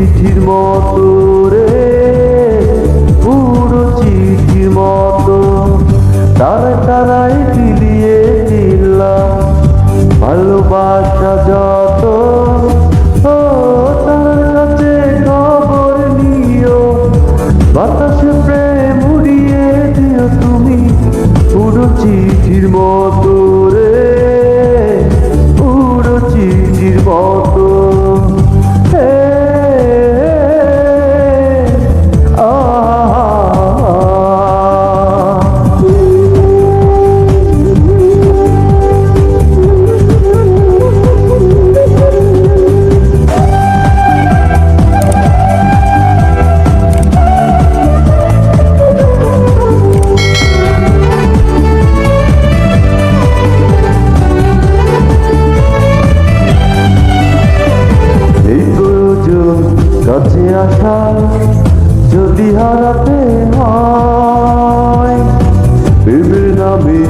চিঠির মতো রে, পুরো চিঠির মতো। তারায় তারায় বিলিয়ে দিলাম ভালোবাসা যত তার চিঠির মতো রে, পুরো চিঠির মতো। আসা যদি হারাতে হয়, প্রেমের নামে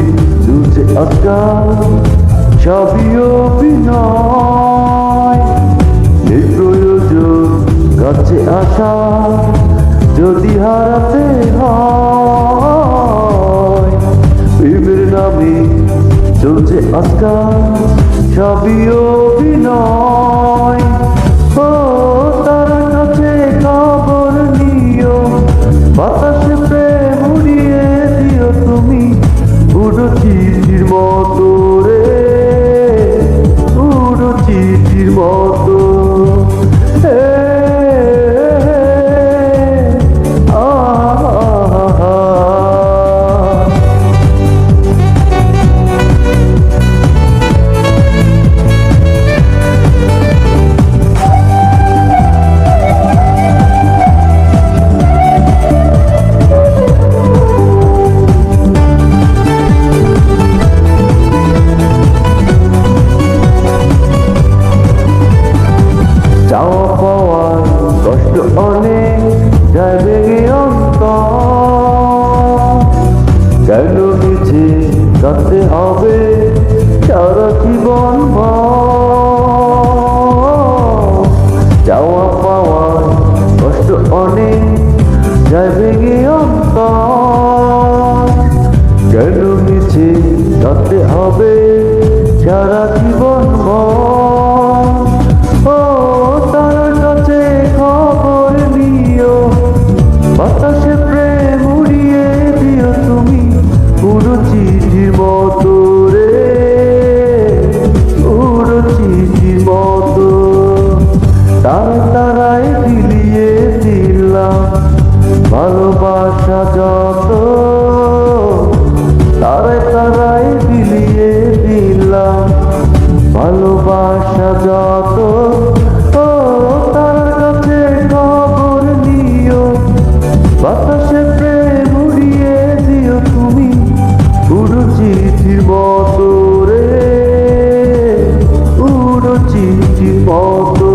চলছে আজকাল সবই অভিনয় এই প্রয়োজন কাছে আসা যদি হারাতে হয়, প্রেমের নামে চলছে আজকাল সবই অভিনয় মিছে কাঁদতে হবে সারা জীবন। ও, তার কাছে খবর নিও। বাতাসে প্রেম উড়িয়ে দিও তুমি পুরো চিঠির মতো রে। পুরো চিঠির মতো। তার তারায় বিলিয়ে দিলাম ভালোবাসা যত। বিলিয়ে দিলাম ভালোবাসা যত, ও তার কাছে খবর নিও। বাতাসে প্রেম উড়িয়ে দিও তুমি উড়ো চিঠির মতো রে উড়ো চিঠির মতো